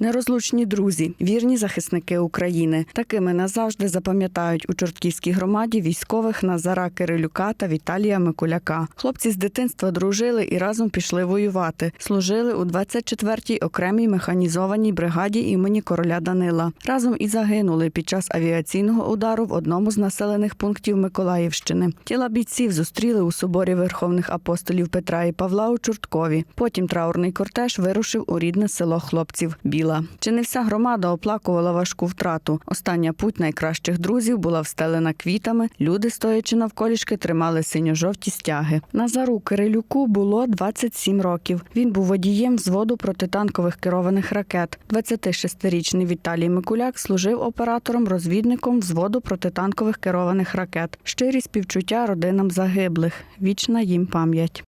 Нерозлучні друзі, вірні захисники України. Такими назавжди запам'ятають у Чортківській громаді військових Назара Кирилюка та Віталія Микуляка. Хлопці з дитинства дружили і разом пішли воювати. Служили у 24-й окремій механізованій бригаді імені короля Данила. Разом і загинули під час авіаційного удару в одному з населених пунктів Миколаївщини. Тіла бійців зустріли у соборі верховних апостолів Петра і Павла у Чорткові. Потім траурний кортеж вирушив у рідне село хлопців Біла. Чи не вся громада оплакувала важку втрату? Остання путь найкращих друзів була встелена квітами. Люди, стоячи навколішки, тримали синьо-жовті стяги. Назару Кирилюку було 27 років. Він був водієм взводу протитанкових керованих ракет. 26-річний Віталій Микуляк служив оператором-розвідником взводу протитанкових керованих ракет. Щирі співчуття родинам загиблих. Вічна їм пам'ять.